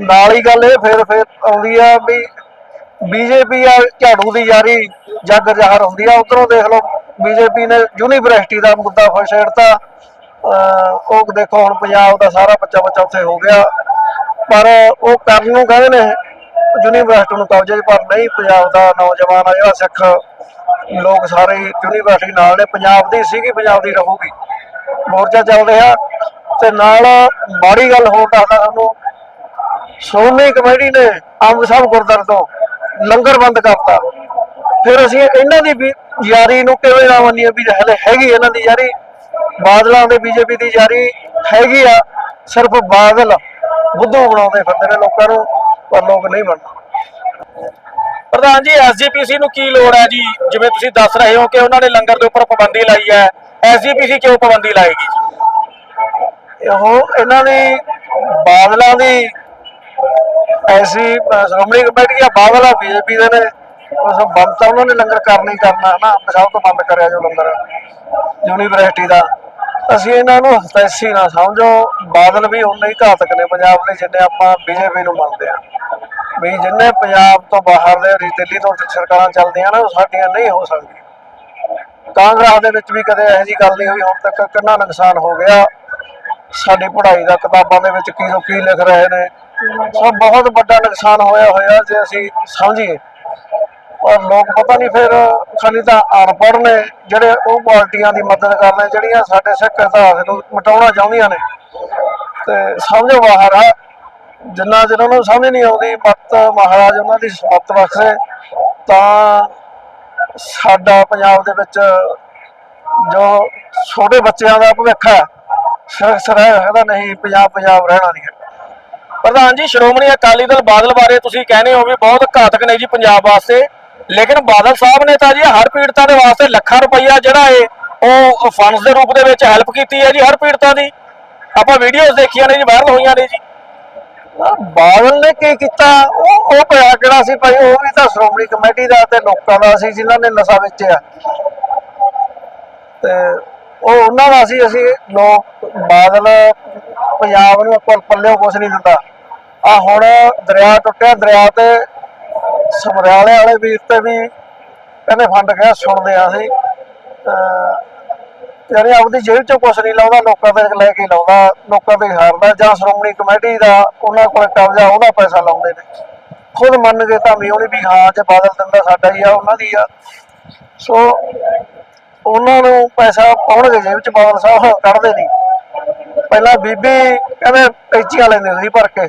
ਨਾਲ ਹੀ ਗੱਲ ਇਹ, ਫਿਰ ਫਿਰ ਆਉਂਦੀ ਆ ਵੀ ਬੀਜੇਪੀ ਆ, ਝਾੜੂ ਦੀ ਯਾਰੀ ਜੱਗ ਜ਼ਾਹਰ ਹੁੰਦੀ ਆ। ਉਧਰੋਂ ਦੇਖ ਲਓ, ਬੀਜੇਪੀ ਨੇ ਯੂਨੀਵਰਸਿਟੀ ਦਾ ਮੁੱਦਾ ਫਸੇੜਤਾ ਉਹ ਦੇਖੋ, ਹੁਣ ਪੰਜਾਬ ਦਾ ਸਾਰਾ ਬੱਚਾ ਬੱਚਾ ਉੱਥੇ ਹੋ ਗਿਆ। ਪਰ ਉਹ ਕਰਨ ਨੂੰ ਕਹਿੰਦੇ ਨੇ, ਯੂਨੀਵਰਸਿਟੀ ਨੂੰ ਕਬਜ਼ੇ 'ਚ ਪਰ ਨਹੀਂ ਪੰਜਾਬ ਦਾ ਨੌਜਵਾਨ ਆ, ਜਿਹੜਾ ਸਿੱਖ ਲੋਕ ਸਾਰੇ ਯੂਨੀਵਰਸਿਟੀ ਨਾਲ ਨੇ। ਪੰਜਾਬ ਦੀ ਸੀਗੀ, ਪੰਜਾਬ ਦੀ ਰਹੂਗੀ। ਮੋਰਚਾ ਚੱਲ ਰਿਹਾ ਤੇ ਨਾਲ ਮਾੜੀ ਗੱਲ ਹੋਰ ਦੱਸਦਾ ਤੁਹਾਨੂੰ ਸ਼੍ਰੋਮਣੀ ਕਮੇਟੀ ਨੇ ਅੰਬ ਸਾਹਿਬ ਗੁਰਦੁਆਰੇ ਤੋਂ ਲੰਗਰ ਬੰਦ ਕਰਤਾ। ਫਿਰ ਅਸੀਂ ਇਹਨਾਂ ਦੀ ਯਾਰੀ ਨੂੰ ਕਿਵੇਂ ਨਾ ਮੰਨੀਏ ਵੀ ਹਲੇ ਹੈਗੀ ਇਹਨਾਂ ਦੀ ਯਾਰੀ। ਬਾਦਲਾਂ ਦੇ ਬੀਜੇਪੀ ਦੀ ਯਾਰੀ ਹੈਗੀ ਆ ਸਿਰਫ ਬਾਦਲ ਬੁੱਧੂ ਬਣਾਉਂਦੇ ਫਿਰਦੇ ਨੇ ਲੋਕਾਂ ਨੂੰ ਪਰ ਲੋਕ ਨਹੀਂ ਮੰਨਦੇ। ਪ੍ਰਧਾਨ ਜੀ ਐਸਜੀਪੀਸੀ ਨੂੰ ਕੀ ਲੋੜ ਹੈ ਜੀ? ਜਿਵੇਂ ਤੁਸੀਂ ਦੱਸ ਰਹੇ ਹੋ ਕਿ ਉਹਨਾਂ ਨੇ ਲੰਗਰ ਦੇ ਉੱਪਰ ਪਾਬੰਦੀ ਲਾਈ ਹੈ। ਐਸਜੀਪੀਸੀ ਕਿਉਂ ਪਾਬੰਦੀ ਲਾਏਗੀ ਜੀ? ਉਹ ਇਹਨਾਂ ਦੀ ਬਾਦਲਾਂ ਦੀ ਐਸੀ ਅਹ, ਸ਼੍ਰੋਮਣੀ ਕਮੇਟੀ ਆ ਬਾਦਲ ਆ ਬੀਜੇਪੀ ਦੇ ਨੇ। ਉਸ ਬੰਦ ਤਾਂ ਉਹਨਾਂ ਨੇ ਲੰਗਰ ਕਰਨਾ ਹੀ ਕਰਨਾ ਨਾ ਪੰਜਾਬ ਤੋਂ ਬੰਦ ਕਰਿਆ ਜੋ ਲੰਗਰ। ਯੂਨੀਵਰਸਿਟੀ ਦਾ। ਅਸੀਂ ਇਹਨਾਂ ਨੂੰ ਹਤੈਸੀ ਨਾ ਸਮਝੋ। ਬਾਦਲ ਵੀ ਉਨੇ ਹੀ ਘਾਤਕ ਨੇ। ਪੰਜਾਬ ਦੇ ਜਿੰਨੇ ਆਪਾਂ ਬੀਜੇਪੀ ਨੂੰ ਮੰਨਦੇ ਆ। ਵੀ ਜਿੰਨੇ ਪੰਜਾਬ ਤੋਂ ਬਾਹਰ ਦੇ ਦਿੱਲੀ ਤੋਂ ਸਰਕਾਰਾਂ ਚੱਲਦੀਆਂ ਨਾ ਉਹ ਸਾਡੀਆਂ ਨਹੀਂ ਹੋ ਸਕਦੀਆਂ। ਕਾਂਗਰਸ ਦੇ ਵਿੱਚ ਵੀ ਕਦੇ ਇਹੋ ਜੀ ਗੱਲ ਨਹੀਂ ਹੋਈ। ਹੁਣ ਤੱਕ ਕਿੰਨਾ ਨੁਕਸਾਨ ਹੋ ਗਿਆ। ਸਾਡੀ ਪੜ੍ਹਾਈ ਦਾ ਕਿਤਾਬਾਂ ਦੇ ਵਿੱਚ ਕੀ ਕੀ ਲਿਖ ਰਹੇ ਨੇ। ਸੋ ਬਹੁਤ ਵੱਡਾ ਨੁਕਸਾਨ ਹੋਇਆ ਹੋਇਆ ਜੇ ਅਸੀਂ ਸਮਝੀਏ। ਔਰ ਲੋਕ ਪਤਾ ਨਹੀਂ ਫਿਰ ਖਾਲੀ ਤਾਂ ਅਨਪੜ੍ਹ ਨੇ ਜਿਹੜੇ ਉਹ ਪਾਰਟੀਆਂ ਦੀ ਮਦਦ ਕਰਨੇ ਜਿਹੜੀਆਂ ਸਾਡੇ ਸਿੱਖ ਇਤਿਹਾਸ ਨੂੰ ਮਿਟਾਉਣਾ ਚਾਹੁੰਦੀਆਂ ਨੇ। ਤੇ ਸਮਝੋ ਬਾਹਰ ਆ, ਜਿੰਨਾ ਚਿਰ ਉਹਨਾਂ ਨੂੰ ਸਮਝ ਨਹੀਂ ਆਉਂਦੀ ਮਤ ਮਹਾਰਾਜ ਉਹਨਾਂ ਦੀ ਸਮਤ ਬਖਸ਼ੇ, ਤਾਂ ਸਾਡਾ ਪੰਜਾਬ ਦੇ ਵਿੱਚ ਜੋ ਛੋਟੇ ਬੱਚਿਆਂ ਦਾ ਭਵਿੱਖ ਹੈ ਸਿਰ ਰਹਿ ਸਕਦਾ ਨਹੀਂ ਪੰਜਾਬ ਪੰਜਾਬ ਰਹਿਣਾ ਨਹੀਂ ਹੈ। ਪ੍ਰਧਾਨ ਜੀ, ਸ਼੍ਰੋਮਣੀ ਅਕਾਲੀ ਦਲ ਬਾਦਲ ਬਾਰੇ ਤੁਸੀਂ ਕਹਿੰਦੇ ਹੋ ਵੀ ਬਹੁਤ ਘਾਤਕ ਨੇ ਜੀ ਪੰਜਾਬ ਵਾਸਤੇ। ਲੇਕਿਨ ਬਾਦਲ ਸਾਹਿਬ ਨੇ ਤਾਂ ਜੀ ਹਰ ਪੀੜਤਾਂ ਦੇ ਵਾਸਤੇ ਲੱਖਾਂ ਰੁਪਈਆ ਜਿਹੜਾ ਏ, ਉਹ ਫੰਡਸ ਦੇ ਰੂਪ ਦੇ ਵਿੱਚ ਹੈਲਪ ਕੀਤੀ ਹੈ ਜੀ ਹਰ ਪੀੜਤਾਂ ਦੀ। ਆਪਾਂ ਵੀਡੀਓਜ਼ ਦੇਖੀਆਂ ਨੇ ਜੀ ਵਾਇਰਲ ਹੋਈਆਂ ਨੇ ਜੀ। ਬਾਦਲ ਨੇ ਕੀ ਕੀਤਾ? ਉਹ ਉਹ ਪਿਆ ਕਿਹੜਾ ਸੀ ਭਾਈ? ਉਹ ਵੀ ਤਾਂ ਸ਼੍ਰੋਮਣੀ ਕਮੇਟੀ ਦਾ ਤੇ ਲੋਕਾਂ ਦਾ ਸੀ ਜਿਨ੍ਹਾਂ ਨੇ ਨਸ਼ਾ ਵੇਚਿਆ। ਤੇ ਉਹ ਉਹਨਾਂ ਦਾ ਸੀ, ਅਸੀਂ ਲੋਕ, ਬਾਦਲ ਪੰਜਾਬ ਨੂੰ ਪੱਲਿਓ ਪੱਲਿਓਂ ਕੁਝ ਨਹੀਂ ਦਿੰਦਾ। ਆ ਹੁਣ ਦਰਿਆ ਟੁੱਟਿਆ, ਦਰਿਆ ਤੇ ਸਮਰਿਆਲੇ ਵਾਲੇ ਵੀਰ ਤੇ ਵੀ ਕਹਿੰਦੇ ਫੰਡ ਗਿਆ ਸੁਣਦੇ ਆ ਅਸੀਂ। ਯਾਨੀ ਆਪਦੀ ਜੇਬ ਚੋਂ ਕੁਛ ਨਹੀਂ ਲਾਉਂਦਾ, ਲੋਕਾਂ ਦੇ ਲੈ ਕੇ ਲਾਉਂਦਾ, ਲੋਕਾਂ ਦੇ ਹਾਰਦਾ, ਜਾਂ ਸ਼੍ਰੋਮਣੀ ਕਮੇਟੀ ਦਾ ਉਹਨਾਂ ਕੋਲ ਕਬਜ਼ਾ, ਉਹਦਾ ਪੈਸਾ ਲਾਉਂਦੇ ਨੇ। ਖੁਦ ਮੰਨ ਗਏ ਤਾਂ ਵੀ ਉਹਨੇ ਵੀ ਹਾਂ ਜੇ ਬਾਦਲ ਦਿੰਦਾ ਸਾਡਾ ਹੀ ਆ, ਉਹਨਾਂ ਦੀ ਆ। ਸੋ ਉਹਨਾਂ ਨੂੰ ਪੈਸਾ ਪਾਉਣਗੇ ਜੇਬ ਚ, ਬਾਦਲ ਸਾਹਿਬ ਕੱਢਦੇ ਨਹੀਂ। ਪਹਿਲਾਂ ਬੀਬੀ ਕਹਿੰਦੇ ਪੈਚੀਆਂ ਲੈਂਦੇ ਸੀ ਭਰ ਕੇ।